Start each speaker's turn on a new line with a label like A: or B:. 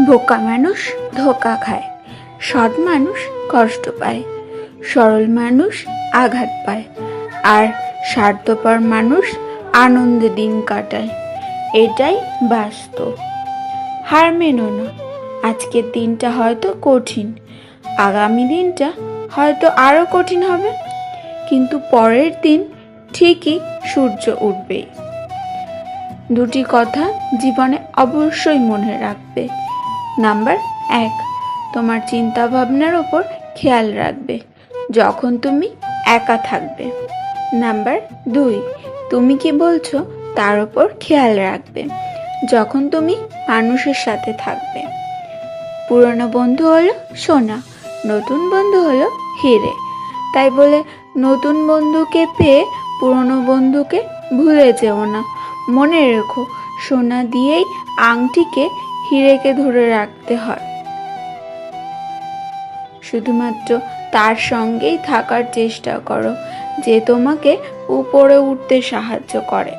A: বোকা মানুষ ধোকা খায়। সৎ মানুষ কষ্ট পায়। সরল মানুষ আঘাত পায়। আর স্বার্থপর মানুষ আনন্দে দিন কাটায়। এটাই বাস্তব। হার মেনো না। আজকের দিনটা হয়তো কঠিন। আগামী দিনটা হয়তো আরও কঠিন হবে। কিন্তু পরের দিন ঠিকই সূর্য উঠবেই। দুটি কথা জীবনে অবশ্যই মনে রাখবে। নাম্বার এক, তোমার চিন্তা ভাবনার ওপর খেয়াল রাখবে যখন তুমি একা থাকবে। নাম্বার দুই, তুমি কি বলছো তার ওপর খেয়াল রাখবে যখন তুমি মানুষের সাথে থাকবে। পুরনো বন্ধু হলো সোনা, নতুন বন্ধু হলো হিরে। তাই বলে নতুন বন্ধুকে পেয়ে পুরনো বন্ধুকে ভুলে যেও না। মনে রেখো, সোনা দিয়েই আংটিকে হিরেকে ধরে রাখতে হয়। শুধুমাত্র তার সঙ্গেই থাকার চেষ্টা করো, যে তোমাকে উপরে উঠতে সাহায্য করে।